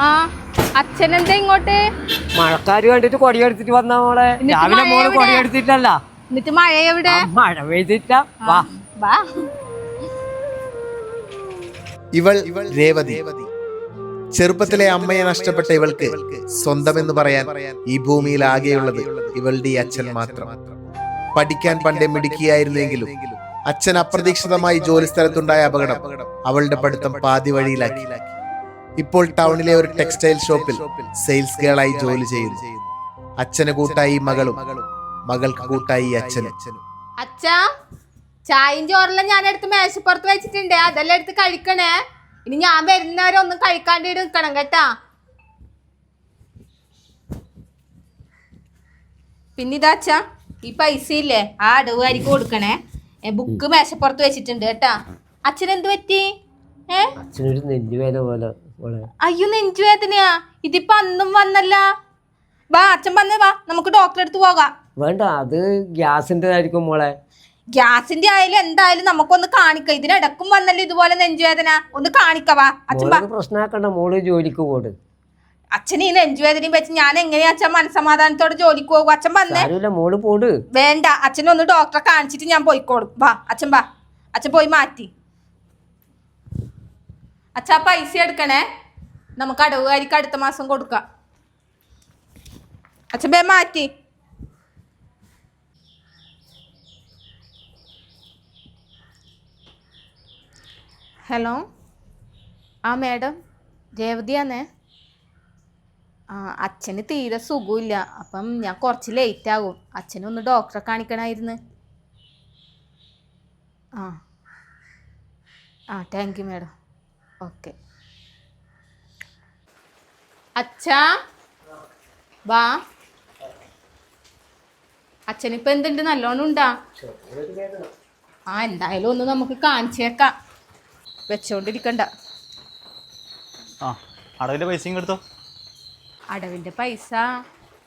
ആ അച്ഛനെന്താ ഇങ്ങോട്ട്? മഴക്കാര് കണ്ടിട്ട് കൊടിയെടുത്തിട്ട് വന്ന മോളെ. രാവിലെ മോൾ? കൊടിയെടുത്തിട്ടല്ല എന്നിട്ട് മഴ എവിടെ? മഴ പെയ്തിട്ട. വാ. വാ. ഇവൾ രേവതി. ചെറുപ്പത്തിലെ അമ്മയെ നഷ്ടപ്പെട്ട ഇവൾക്ക് സ്വന്തമെന്ന് പറയാൻ ഈ ഭൂമിയിൽ ആകെയുള്ളത് ഇവളുടെ ഈ അച്ഛൻ മാത്രം. പഠിക്കാൻ പണ്ടേ മിടുക്കിയായിരുന്നെങ്കിലും അച്ഛൻ അപ്രതീക്ഷിതമായി ജോലിസ്ഥലത്തുണ്ടായ അപകടം അവളുടെ പഠിത്തം പാതി വഴിയിലാക്കി. ഇപ്പോൾ ടൗണിലെ ഒരു ടെക്സ്റ്റൈൽ ഷോപ്പിൽ സെയിൽസ് ഗേളായി ജോലി ചെയ്യുന്നു. അച്ഛന് കൂട്ടായി മകളും മകൾക്ക് കൂട്ടായി അച്ഛനും. അച്ഛാ ചായയും ചോറെല്ലാം ഞാൻ എടുത്ത് മേശപ്പുറത്ത് വെച്ചിട്ടുണ്ട്. അതെല്ലാം എടുത്ത് കഴിക്കണേ. ഇനി ഞാൻ വരുന്നവരെ ഒന്നും കഴിക്കാണ്ട് നിൽക്കണം കേട്ടാ. പിന്നെ ഇതാ അച്ഛാ ഈ പൈസ ഇല്ലേ? ആ അടവുകാരിക്ക് കൊടുക്കണേ. ബുക്ക് മേശപ്പുറത്ത് വെച്ചിട്ടുണ്ട് കേട്ടാ. അച്ഛനെന്ത് പറ്റി? ഏ? അച്ഛനൊരു നെല്ലുവേല പോലെ. അയ്യോ നെഞ്ചുവേദനയാ. ഇതിപ്പോ അന്നും വന്നല്ല. വാ അച്ഛൻ വന്നേ വാ നമുക്ക് ഡോക്ടറെ അടുത്ത് പോകാം. വേണ്ട അത് ഗ്യാസിന്റെതായിരിക്കും മോളെ. ഗ്യാസിന്റെ ആയാലും എന്തായാലും നമുക്കൊന്ന് കാണിക്ക. ഇതിനിടക്കും വന്നല്ലോ ഇതുപോലെ നെഞ്ചുവേദന. ഒന്ന് കാണിക്കവാ അച്ഛൻ വാ പ്രശ്നമാക്കണ്ട മോൾ ജോലിക്ക് പോട് അച്ഛൻ ഈ നെഞ്ചുവേദനയും വെച്ച് ഞാൻ എങ്ങനെയാ അച്ഛൻ മനസമാധാനത്തോടെ ജോലിക്ക് പോകും അച്ഛൻ വന്നേ മോൾ പോട് വേണ്ട അച്ഛനെ ഒന്ന് ഡോക്ടറെ കാണിച്ചിട്ട് ഞാൻ പോയിക്കോളും. വാ അച്ഛൻ വാ. അച്ഛൻ പോയി മാറ്റി. അച്ഛാ പൈസ എടുക്കണേ. നമുക്ക് അടവുകാരിക്ക് അടുത്ത മാസം കൊടുക്കാം. അച്ഛൻ ബേ മാറ്റി. ഹലോ? ആ മേഡം രേവതിയാന്നേ. ആ അച്ഛന് തീരെ സുഖമില്ല. അപ്പം ഞാൻ കുറച്ച് ലേറ്റ് ആകും. അച്ഛനൊന്ന് ഡോക്ടറെ കാണിക്കണമായിരുന്നു ആ. ആ താങ്ക് യു മാഡം. ഓക്കെ. അച്ഛാ വാ. അച്ഛനിപ്പ എന്തുണ്ട്? നല്ലോണം ഉണ്ടാ? ആ എന്തായാലും ഒന്ന് നമുക്ക് കാണിച്ചേക്കാം. വെച്ചോണ്ടിരിക്കണ്ട. ആ പൈസ എടുത്തോ. അടവിന്റെ പൈസ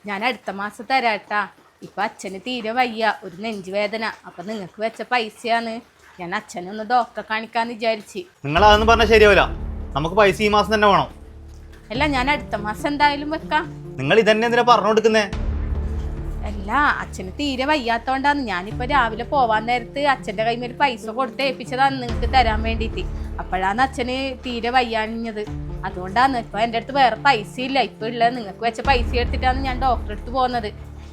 ഞാൻ അടുത്ത മാസം തരാട്ടാ. ഇപ്പൊ അച്ഛന് തീരെ വയ്യ ഒരു നെഞ്ചുവേദന. അപ്പൊ നിങ്ങൾക്ക് വെച്ച പൈസയാണ്. ഞാൻ അച്ഛനെ ഒന്ന് ഡോക്ടറെ കാണിക്കാന്ന് വിചാരിച്ച്. നിങ്ങൾ അതൊന്നും പറഞ്ഞാൽ ശരിയാവില്ല. നമുക്ക് പൈസ ഈ മാസം തന്നെ വേണം. അല്ല ഞാൻ അടുത്ത മാസം എന്തായാലും വെക്കാം. നിങ്ങൾ ഇതന്നെ എന്തിനാ പറഞ്ഞു കൊടുക്കുന്നേ? അല്ല അച്ഛന് തീരെ വയ്യാത്തോണ്ടാന്ന്. ഞാനിപ്പോ രാവിലെ പോവാൻ നേരത്ത് അച്ഛന്റെ കൈമേൽ ഒരു പൈസ കൊടുത്ത് ഏൽപ്പിച്ചതാണ് നിങ്ങൾക്ക് തരാൻ വേണ്ടിയിട്ട്. അപ്പോഴാണ് അച്ഛന് തീരെ വയ്യാഞ്ഞത്. അതുകൊണ്ടാണ് ഇപ്പൊ എന്റെ അടുത്ത് വേറെ പൈസ ഇല്ല ഇപ്പൊ ഉള്ളത് നിങ്ങൾക്ക് വെച്ച പൈസ എടുത്തിട്ടാണ് ഞാൻ ഡോക്ടറെ അടുത്ത് പോകുന്നത്.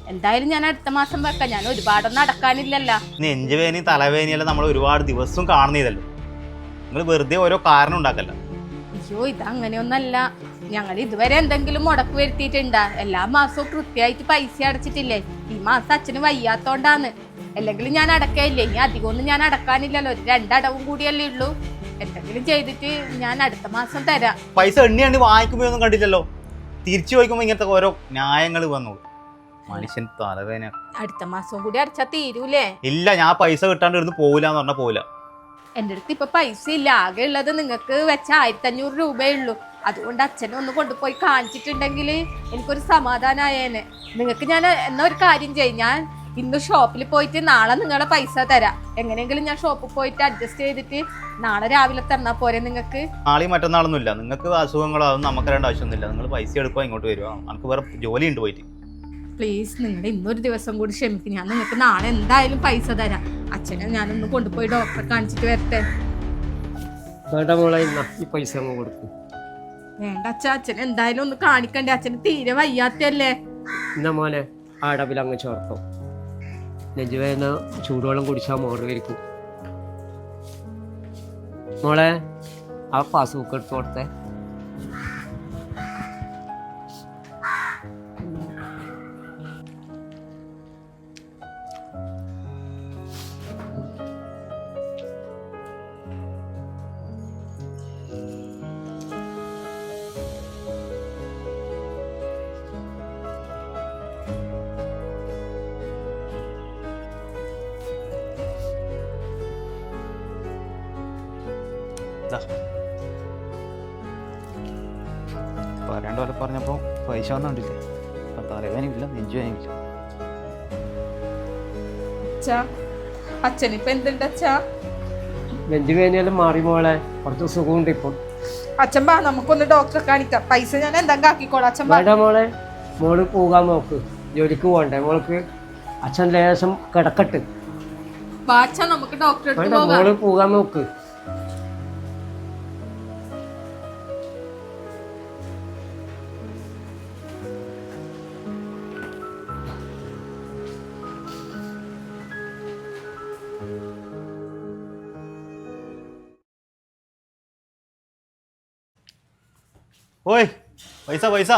എന്തായാലും ഞാൻ അടുത്ത മാസം വെക്കാം. ഞാൻ ഒരുപാടൊന്നും നടക്കാനില്ലല്ലോ നെഞ്ചുവേനി തലവേനിയെല്ലാം നമ്മൾ ഒരുപാട് ദിവസവും കാണുന്നതല്ലോ? നിങ്ങൾ വെറുതെ ഓരോ കാരണം ഉണ്ടാക്കല്ല. അയ്യോ ഇത് അങ്ങനെയൊന്നല്ല ഞങ്ങൾ ഇതുവരെ എന്തെങ്കിലും മുടക്ക് വരുത്തിയിട്ടുണ്ടാ. എല്ലാ മാസവും കൃത്യമായിട്ട് പൈസ അടച്ചിട്ടില്ലേ? ഈ മാസം അച്ഛന് വയ്യാത്തോണ്ടാന്ന്. അല്ലെങ്കിൽ ഞാൻ അടക്കയില്ലേ? ഇനി അധികമൊന്നും ഞാൻ അടക്കാനില്ലല്ലോ. ഒരു രണ്ടടവും കൂടിയല്ലേ ഉള്ളൂ. എന്തെങ്കിലും ചെയ്തിട്ട് ഞാൻ അടുത്ത മാസം തരാം. പൈസ എണ്ണിയാണ് വാങ്ങിക്കുമ്പോ ഒന്നും കണ്ടില്ലല്ലോ. തിരിച്ചു ചോദിക്കുമ്പോൾ ഇങ്ങനത്തെ ഓരോ ന്യായങ്ങൾ വന്നു മനുഷ്യൻ തലവേന അടുത്ത മാസം കൂടി അടച്ചാ തീരൂലേ? ഇല്ല ഞാൻ പൈസ കിട്ടാണ്ട് ഇവിടുന്ന് പോവില്ല എന്ന് പറഞ്ഞാൽ പോവില്ല എന്റെ അടുത്ത് ഇപ്പൊ പൈസ ഇല്ല. ആകെ ഉള്ളത് നിങ്ങൾക്ക് വെച്ച ആയിരത്തി അഞ്ഞൂറ് രൂപയേ ഉള്ളൂ. അതുകൊണ്ട് അച്ഛനെ ഒന്ന് കൊണ്ടുപോയി കാണിച്ചിട്ടുണ്ടെങ്കിൽ എനിക്കൊരു സമാധാനമായേനെ നിങ്ങൾക്ക് ഞാൻ എന്നാ ഒരു കാര്യം ചെയ്യും. ഞാൻ ഇന്ന് ഷോപ്പിൽ പോയിട്ട് നാളെ നിങ്ങളെ പൈസ തരാം. എങ്ങനെയെങ്കിലും ഞാൻ ഷോപ്പിൽ പോയിട്ട് അഡ്ജസ്റ്റ് ചെയ്തിട്ട് നാളെ രാവിലെ തന്നാ പോരെ നിങ്ങൾക്ക്? നാളെയും മറ്റന്നാളൊന്നും ഇല്ല. നിങ്ങൾക്ക് അസുഖങ്ങളോ അതൊന്നും നമുക്ക് ആവശ്യമൊന്നുമില്ല. നിങ്ങൾ പൈസ എടുക്കുക ഇങ്ങോട്ട് വരുവാ. നമുക്ക് വേറെ ജോലി ഉണ്ട് പോയിട്ട്. പ്ലീസ് നിങ്ങൾ ഇന്നൊരു ദിവസം കൂടി ക്ഷമിക്കും. ഞാൻ നിങ്ങൾക്ക് നാളെ എന്തായാലും പൈസ തരാം. അച്ഛനെ ഞാനൊന്ന് കൊണ്ടുപോയി ഡോക്ടറെ കാണിച്ചിട്ട് വരട്ടെ. വേണ്ട മോളെ ഇന്നാ ഈ പൈസ അങ്ങ് കൊടുക്കും. വേണ്ട അച്ഛ അച്ഛൻ എന്തായാലും ഒന്ന് കാണിക്കണ്ടേ? അച്ഛന് തീരെ വയ്യാത്തല്ലേ എന്നാ മോനെ ആ അടവിൽ അങ്ങ് ചേർത്തോ. നെഞ്ചുവേദന ചൂടുവെള്ളം കുടിച്ചാൽ മോറ് വരിക്കും മോളെ ആ പാസ്ബുക്ക് എടുത്ത് കൊടുത്തേ. പറയാണ്ട് പോലെ പറഞ്ഞപ്പോൾ പൈസ ഒന്നും അപ്പം തലവേനയില്ല നെഞ്ചുവേനയില്ല അച്ഛാ അച്ഛനിപ്പോ എന്തുണ്ട് അച്ഛാ? നെഞ്ചുവേദനയെല്ലാം മാറി മോളെ. കുറച്ച് സുഖമുണ്ട് ഇപ്പോൾ അച്ഛൻ ബാ നമുക്കൊന്ന് ഡോക്ടറെ കാണിക്കാം. പൈസ ഞാൻ എന്തെങ്കിലും ആക്കിക്കോളാം. അച്ഛൻ ബാ. വേണ്ട മോളെ മോൾ പോകാൻ നോക്ക്. ജോലിക്ക് പോകണ്ടേ? മോൾക്ക് അച്ഛൻ ലേശം കിടക്കട്ട്. മോൾ പോകാൻ നോക്ക്. ഓയ് പൈസ പൈസ.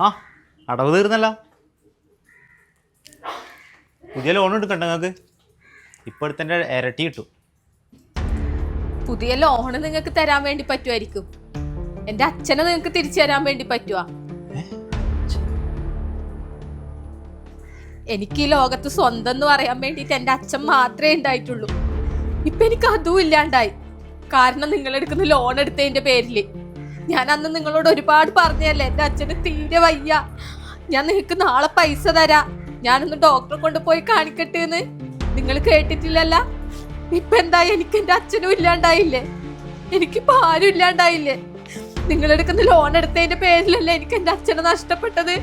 ആ അടവ് തീർന്നല്ലോ. പുതിയ ലോൺ എടുക്കണ്ട നിങ്ങൾക്ക്. ഇപ്പോഴത്തെ ഇരട്ടി കിട്ടും. പുതിയ ലോണ് നിങ്ങൾക്ക് തരാൻ വേണ്ടി പറ്റുമായിരിക്കും. എന്റെ അച്ഛനെ നിങ്ങൾക്ക് തിരിച്ചു തരാൻ വേണ്ടി പറ്റുവാ. എനിക്ക് ഈ ലോകത്ത് സ്വന്തം എന്ന് പറയാൻ വേണ്ടിയിട്ട് എന്റെ അച്ഛൻ മാത്രമേ ഉണ്ടായിട്ടുള്ളൂ. ഇപ്പൊ എനിക്ക് അതും ഇല്ലാണ്ടായി. കാരണം നിങ്ങൾ എടുക്കുന്ന ലോൺ എടുത്തതിന്റെ പേരിൽ ഞാൻ അന്ന് നിങ്ങളോട് ഒരുപാട് പറഞ്ഞല്ലേ എന്റെ അച്ഛന് തീരെ വയ്യ. ഞാൻ നിങ്ങൾക്ക് നാളെ പൈസ തരാ. ഞാനൊന്ന് ഡോക്ടറെ കൊണ്ടുപോയി കാണിക്കട്ടെ എന്ന് നിങ്ങൾ കേട്ടിട്ടില്ലല്ല? ഇപ്പൊ എന്താ എനിക്ക് എന്റെ അച്ഛനും ഇല്ലാണ്ടായില്ലേ? എനിക്കിപ്പോ ആരും ഇല്ലാണ്ടായില്ലേ? നിങ്ങൾ എടുക്കുന്ന ലോൺ എടുത്തതിന്റെ പേരിലല്ലേ എനിക്ക് എന്റെ അച്ഛനെ നഷ്ടപ്പെട്ടത്?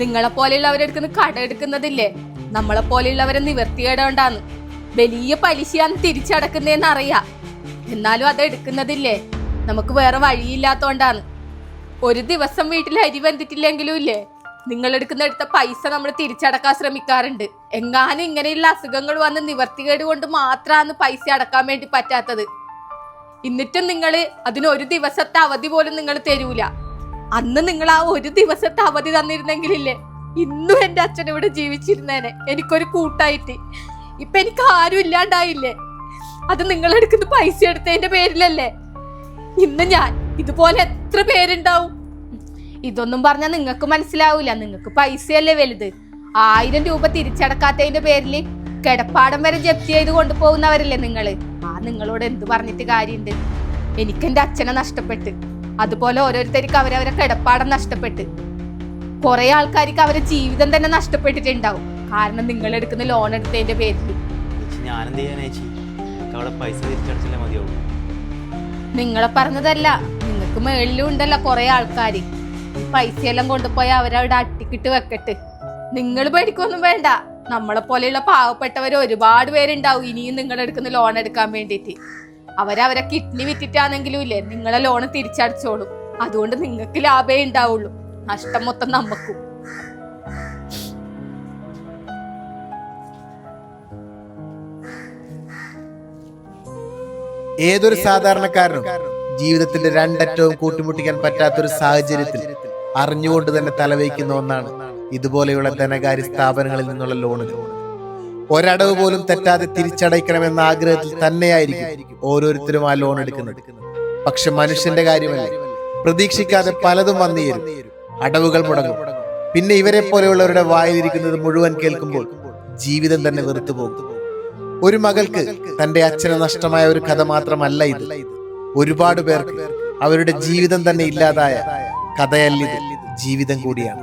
നിങ്ങളെ പോലെയുള്ളവരെടുക്കുന്ന കട എടുക്കുന്നതില്ലേ? നമ്മളെ പോലെയുള്ളവരെ നിവർത്തികേടോണ്ടാന്ന് വലിയ പലിശയാണ് തിരിച്ചടക്കുന്നതെന്ന് അറിയാ എന്നാലും അത് എടുക്കുന്നതില്ലേ? നമുക്ക് വേറെ വഴിയില്ലാത്തോണ്ടാണ്. ഒരു ദിവസം വീട്ടിൽ അരി വന്നിട്ടില്ലെങ്കിലും ഇല്ലേ എടുത്ത പൈസ നമ്മൾ തിരിച്ചടക്കാൻ ശ്രമിക്കാറുണ്ട്. എങ്ങാനും ഇങ്ങനെയുള്ള അസുഖങ്ങൾ വന്ന് നിവർത്തികേട് കൊണ്ട് മാത്രമാണ് പൈസ അടക്കാൻ വേണ്ടി പറ്റാത്തത്. എന്നിട്ടും നിങ്ങൾ അതിന് ഒരു ദിവസത്തെ അവധി പോലും നിങ്ങൾ തരൂല. അന്ന് നിങ്ങൾ ആ ഒരു ദിവസത്തെ അവധി തന്നിരുന്നെങ്കിലില്ലേ ഇന്നും എന്റെ അച്ഛൻ ഇവിടെ ജീവിച്ചിരുന്നേനെ. എനിക്കൊരു കൂട്ടായിട്ട്. ഇപ്പൊ എനിക്ക് ആരും ഇല്ലാണ്ടായില്ലേ? അത് നിങ്ങൾ എടുക്കുന്ന പൈസ എടുത്തതിന്റെ പേരിലല്ലേ? ഇന്ന് ഞാൻ ഇതുപോലെ എത്ര പേരുണ്ടാവും? ഇതൊന്നും പറഞ്ഞാൽ നിങ്ങൾക്ക് മനസ്സിലാവൂല. നിങ്ങൾക്ക് പൈസയല്ലേ വലുത്. ആയിരം രൂപ തിരിച്ചടക്കാത്തതിന്റെ പേരിൽ കിടപ്പാടം വരെ ജപ്തി ചെയ്ത് കൊണ്ടുപോകുന്നവരല്ലേ നിങ്ങൾ ആ നിങ്ങളോട് എന്ത് പറഞ്ഞിട്ട് കാര്യമുണ്ട് എനിക്ക് എന്റെ അച്ഛനെ നഷ്ടപ്പെട്ട്. അതുപോലെ ഓരോരുത്തർക്ക് അവരവരെ കിടപ്പാടം നഷ്ടപ്പെട്ട്. കുറെ ആൾക്കാർക്ക് അവരെ ജീവിതം തന്നെ നഷ്ടപ്പെട്ടിട്ടുണ്ടാവും. കാരണം നിങ്ങൾ എടുക്കുന്ന ലോൺ എടുത്തതിന്റെ പേരിൽ ഞാനെന്ത് പൈസ തിരിച്ചടച്ചില്ലേ മതിയാവും. നിങ്ങളെ പറഞ്ഞതല്ല. നിങ്ങൾക്ക് മേളിലും ഉണ്ടല്ലോ കുറെ ആൾക്കാർ പൈസയെല്ലാം കൊണ്ടുപോയി അവരവിടെ അട്ടിക്കിട്ട് വെക്കട്ടെ. നിങ്ങൾ പേടിക്കൊന്നും വേണ്ട. നമ്മളെ പോലെയുള്ള പാവപ്പെട്ടവർ ഒരുപാട് പേരുണ്ടാവും. ഇനിയും നിങ്ങൾ എടുക്കുന്ന ലോൺ എടുക്കാൻ വേണ്ടിയിട്ട്. അവരവരെ കിഡ്നി വിറ്റിട്ടാണെങ്കിലും ഇല്ലേ നിങ്ങളെ ലോൺ തിരിച്ചടച്ചോളും. അതുകൊണ്ട് നിങ്ങൾക്ക് ലാഭേ ഉണ്ടാവുള്ളൂ. നഷ്ടം മൊത്തം നമ്മക്കും. ഏതൊരു സാധാരണക്കാരനും ജീവിതത്തിന്റെ രണ്ടറ്റവും കൂട്ടിമുട്ടിക്കാൻ പറ്റാത്തൊരു സാഹചര്യത്തിൽ അറിഞ്ഞുകൊണ്ട് തന്നെ തലവയ്ക്കുന്ന ഒന്നാണ് ഇതുപോലെയുള്ള ധനകാര്യ സ്ഥാപനങ്ങളിൽ നിന്നുള്ള ലോണുകൾ. ഒരടവ് പോലും തെറ്റാതെ തിരിച്ചടയ്ക്കണമെന്ന ആഗ്രഹത്തിൽ തന്നെയായിരിക്കും ഓരോരുത്തരും ആ ലോൺ എടുക്കുന്നത്. പക്ഷെ മനുഷ്യന്റെ കാര്യമല്ല? പ്രതീക്ഷിക്കാതെ പലതും വന്നുചേരും അടവുകൾ മുടങ്ങും. പിന്നെ ഇവരെ പോലെയുള്ളവരുടെ വായിലിരിക്കുന്നത് മുഴുവൻ കേൾക്കുമ്പോൾ ജീവിതം തന്നെ വെറുത്തു പോകും ഒരു മകൾക്ക് തന്റെ അച്ഛനെ നഷ്ടമായ ഒരു കഥ മാത്രമല്ല ഇത്. ഒരുപാട് പേർക്ക് അവരുടെ ജീവിതം തന്നെ ഇല്ലാതായ കഥയല്ലിത് ജീവിതം കൂടിയാണ്.